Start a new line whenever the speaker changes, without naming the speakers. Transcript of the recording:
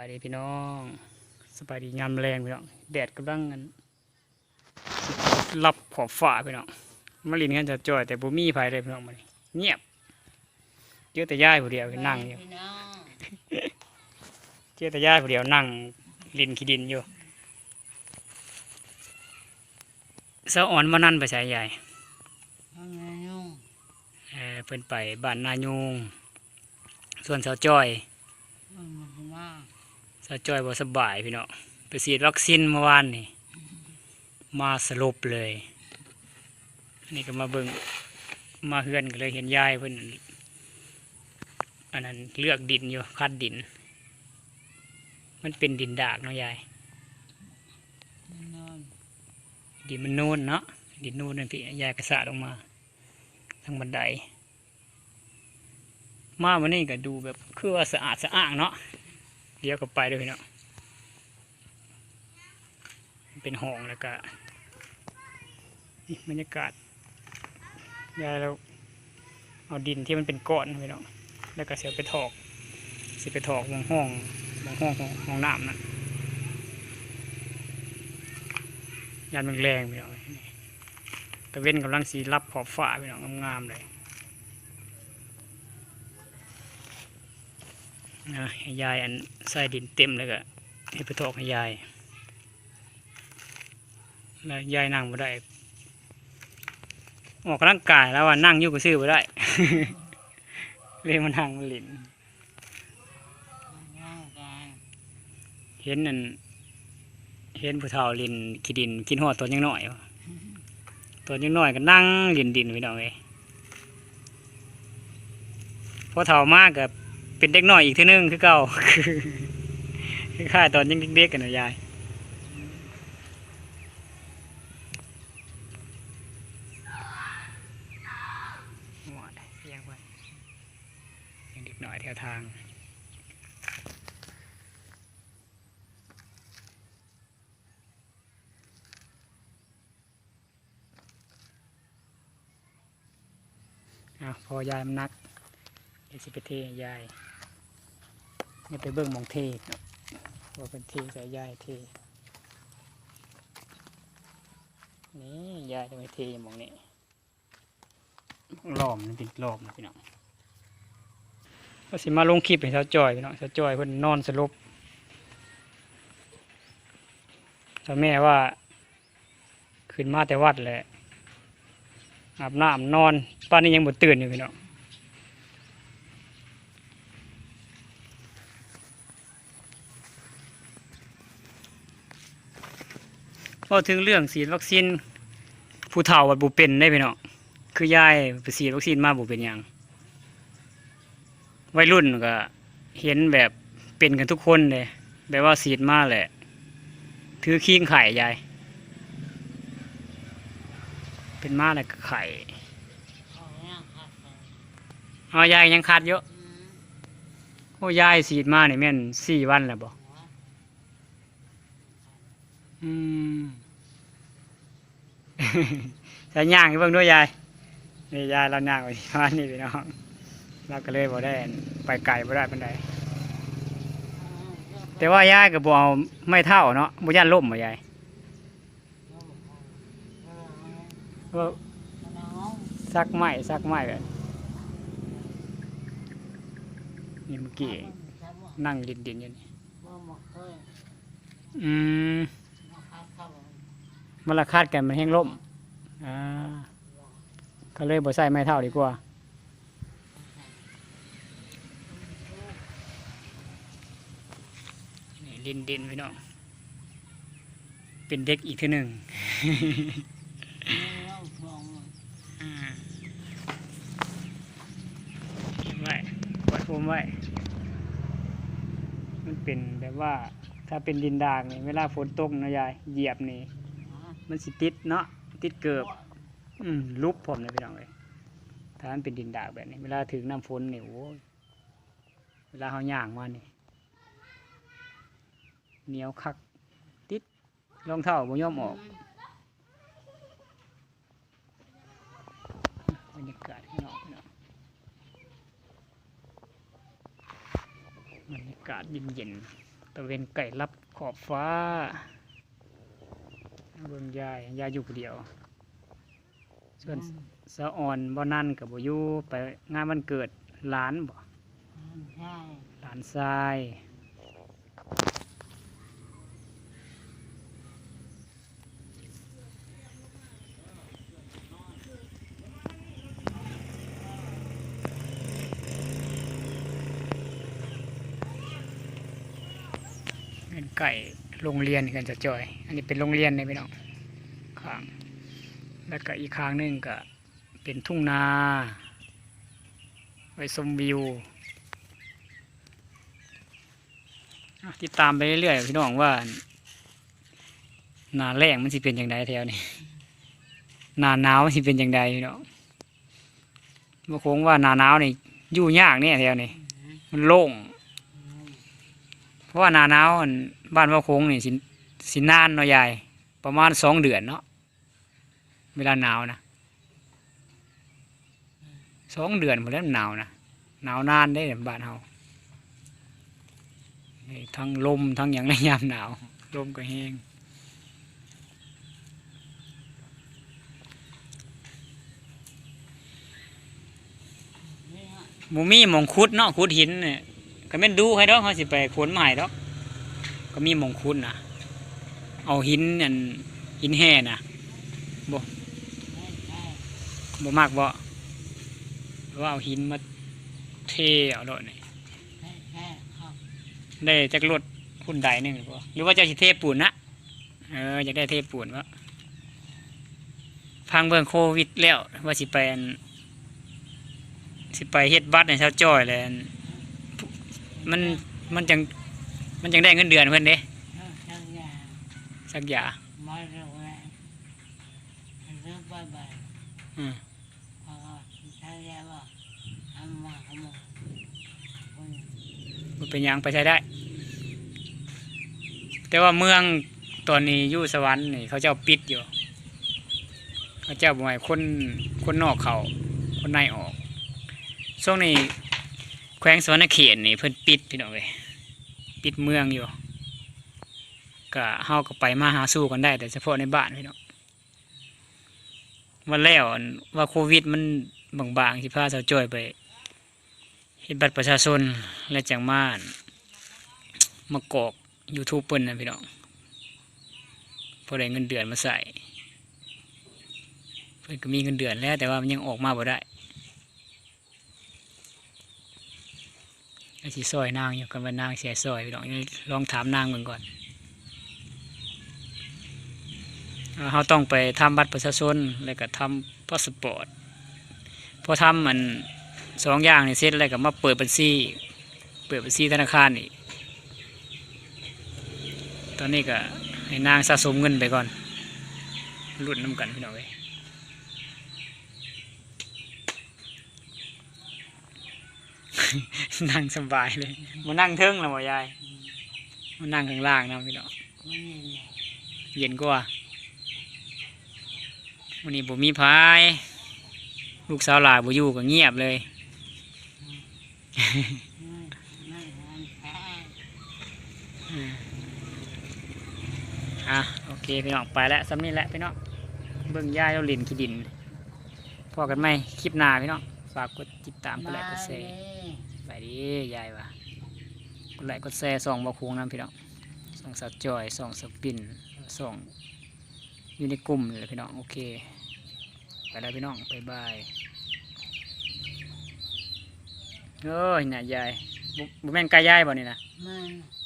ายดีพี่น้องสบายดียามแรงพี่น้องแดดกำลังอันสิรับขอบฟ้าพี่น้องมาลินกันจะจ่อยแต่บ่มีไผเลยพี่น้องมันเงียบเจอแต่ย่ายผู้เดียวนั่งอยู่
พี่น้อง
เจอแต่ย่ายผู้เดียวนั่งลินขี้ดินอยู่เสาอ่อนมานั่นไปใช้ยาย
ว่าไงนุ่ง
เออเพิ่นไปบ้านนายูงส่วนเสาจ้อย
ว่ามันพี่น้อง
เสาจอยบ่สบายพี่เน้องไปฉีดวัคซีนเมื่อวานนี่ มาสลบเลยนนี้ก็มาเบิ่งมาเฮือนก็เลยเห็นยายเพิ่นอันนั้นเลือกดินอยู่คัดดิน มันเป็นดินดากเนาะยายดินมันนูนเนาะดินนูนนั่นพี่ยายกระสาลงมาทางบันไดมาวันนี้ก็ดูแบบคือว่าสะอาดสะอ้างเนาะ เดี๋ยวก็ไปด้วยเนาะเป็นห้องแล้วก็บรรยากาศยายเราเอาดินที่มันเป็นก้อนพี่เนาะแล้วก็เสียไปถอกสิไปถอกวงห้องวงห้องของห้องน้ำนะยานมันแรงพี่เนาะตะเว้นกำลังสีรับขอบฟ้าพี่เนาะงามๆเลย นะ ให้ยายอันใส่ดินเต็มแล้วก็ให้ไปทอกให้ยายแล้วยายนั่งไม่ได้ออกกำลังกายแล้วว่านั่งอยู่ก็ซื้อไม่ได้ เลยมานั่งหลินเห็นนั่นเห็นผู้เฒ่าลินขี้ดินกินหอดตัวยังน้อยตัวยังน้อยก็นั่งลินดินไปน้องเลยพอเฒ่ามากกับ เป็นเด็กน้อยอีกทีนึงคือเก่าคือค่าตอนยังเด็กๆกันนะยายหมดเรียกไว้ยังเด็กหน่อยแถวทางอะพอยายมันนักเดี๋ยวสิไปเทยาย นี่ไปเบิ่งมองเทเนาะว่าเป็นเทใส่ยายเทนี่ยายจะไปเทมองนี้ล้อมนี่เป็นล้อมนะพี่น้องก็สิมาลงคลิปให้สาวจอยพี่น้องสาวจอยเพิ่นนอนสลบสาวแม่ว่าขึ้นมาแต่วัดแหละอาบน้ำนอนป้านนี้ยังบ่ตื่นอยู่พี่น้อง พอถึงเรื่องฉีดวัคซีนผู้เฒ่าวัดบุเป็นได้พี่น้องคือยายไปฉีดวัคซีนมาบุเป็นยังวัยรุ่นก็เห็นแบบเป็นกันทุกคนเลยแบบว่าฉีดมาแหละ ถือขี้งไข่ยาย เป็นมาแล้วก็ไข่
เขาย่างขาดไป
เอายายยังขาดเยอะโอ้ยายสีดมาเนี่ยแม่นสี่วันแล้วบ่
หัว
อืมใช้ย่างให้เบิ่งด้วยยายนี่ยายเราย่างไปที่บ้านนี่พี่น้องเราก็เลยบ่ได้ไปไกลบ่ได้ปานใดแต่ว่ายายก็บ่เอาไม่เท่าเนาะบ่ย่านล่มบ่ยายว่าซักไม้ซักไม้แบบนี่เมื่อกี้นั่งดินดินๆอยู่นี่อืม มันราคาดกันมันแห้งล่มอ่าก็เลยบ่ใส่ไม้เท่าดีกว่านี่ดินดินพี่น้องเป็นเด็กอีกทีหนึ่งอ่าเก็บไว้ไว้ภูมิไว้มันเป็นแบบว่าถ้าเป็นดินดากนี่เวลาฝนตกนะยายเหยียบนี่ มันสิติดเนาะติดเกือบอืมลุบผมเลยพี่น้องเลยถ้ามันเป็นดินด่ากแบบนี้ เวลาถึงน้ำฝนเนี่โอ้ยเวลาเขาย่างมานี่เหนียวคัก ติดรองเท้าบ่ย่อมออกบรรยากาศข้างนอกพี่น้องบรรยากาศเย็นๆตะเวนไก่รับขอบฟ้า เบิ่งยายยายอยู่ผู้เดียว ส่วนสะอ่อนบ่นั่นกับบ่อยู่ไปงานวันเกิดหลานบ่
ใช่
หลานชายเป็นไก่ โรงเรียนกันจะจอย อันนี้เป็นโรงเรียนเลยพี่น้องข้างแล้วก็อีกข้างหนึงก็เป็นทุ่งนา ไว้ชมวิวอ่ติดตามไปเรื่อยๆพี่น้องว่านาแรงมันสิเป็นอย่างไรแถวนี้นาหนาวมันสิเป็นอย่างไรพี่น้องบ่คงว่านาหนาวนี่อยู่ยากเนี่ยแถวนี้มันโล่งเพราะว่านาหนาวอัน บ้านว่าโค้งนี่สิสินานเนาะยาย ประมาณสองเดือนเนาะเวลาหนาวนะสองเดือนหมดแล้วหนาวนะหนาวนานได้บ้านเฮาทั้งลมทั้งอย่างในยามหนาว ลมก็แห้งมูมี่มองคุดเนาะคุดหินเนี่ยก็แม่ดูให้ดอกเขาสิไปขนใหม่ดอก ก็มีมงคุดนะเอาหินอันหินแห่นะบ่บ่มากบ่หรือว่าเอาหินมาเทเอาโลดนี่ได้จักรถหุ่นใดหนึ่งหรือบ่หรือว่าจะสิเทปูนนะเอออยากได้เทปูนวะพังเบิ่งโควิดแล้วว่าสิไปอันสิไปเฮ็ดบัตรในชาวจ้อยเลยมันมันจัง มันจังได้เงินเดือนเพิ่นเด้
ช่างยา
สักอย่าง
มาเร็วแรงเรื่องบ่อย
อืม
ๆพอช่างยาบอกทำมาขโมยคน
มันเป็นหยังไปใช้ได้ แต่ว่าเมืองตอนนี้อยู่สวรรค์นี่เขาเจ้าปิดอยู่เขาเจ้าบ่ให้คนคนนอกเขาคนในออกช่วงนี้แขวงสวรรณเขตนี่เพิ่นปิดพี่น้องเว้ย ปิดเมืองอยู่ก็เฮาก็ไปมาหาสู้กันได้ แต่เฉพาะในบ้านพี่น้องวันแล้วว่าโควิดมันบางๆสิพาสาวจ้อยไปเฮ็ดบัตรประชาชนและจังมานมากอก YouTube เปิ้นนะพี่น้องพอได้เงินเดือนมาใส่เพิ่นก็มีเงินเดือนแล้ว แต่ว่ามันยังออกมาบ่ได้ไอ้ สิซอยนางอยู่กันว่านางเสียซอยพี่น้องลองถามนางเบิ่งก่อนเอ่อเราต้องไปทำบัตรประชาชนแล้วก็ทำพาสปอร์ตพอทำมันสองอย่างนี่เสร็จแล้วก็มาเปิดบัญชีเปิดบัญชีธนาคารอีกตอนนี้ก็ให้นางสะสมเงินไปก่อนรุ่นน้ำกันพี่น้องเว้ย นั่งสบายเลยมานั่งเทิงแล้วบ่ยายมานั่งข้างล่างนะพี่น้อง
เย
เย็นกว่าวันนี้ผมมีพาย ลูกสาวหลาบ่อยู่ก็เงียบเลยอะโอเคพี่น้องไปแล้วสำนี้แหละพี่น้องเบิ่งย่าเราเล่นขี้ดินพอกันไหมคลิปหน้าพี่น้อง ฝากกดติดตามกดไลค์กดแชร์ไปดิยายว่ะกดไลค์กดแชร์ส่องบ่คูงน้ำพี่น้องส่องสาวจอยส่องสปินส่องอยู่ในกลุ่มนี่แหละพี่น้องโอเคไปแล้วพี่น้องบ๊ายบายเอ้ยน่ะยายบ่บ่แม่นกายยายบ่นี่นะ
มัน
อ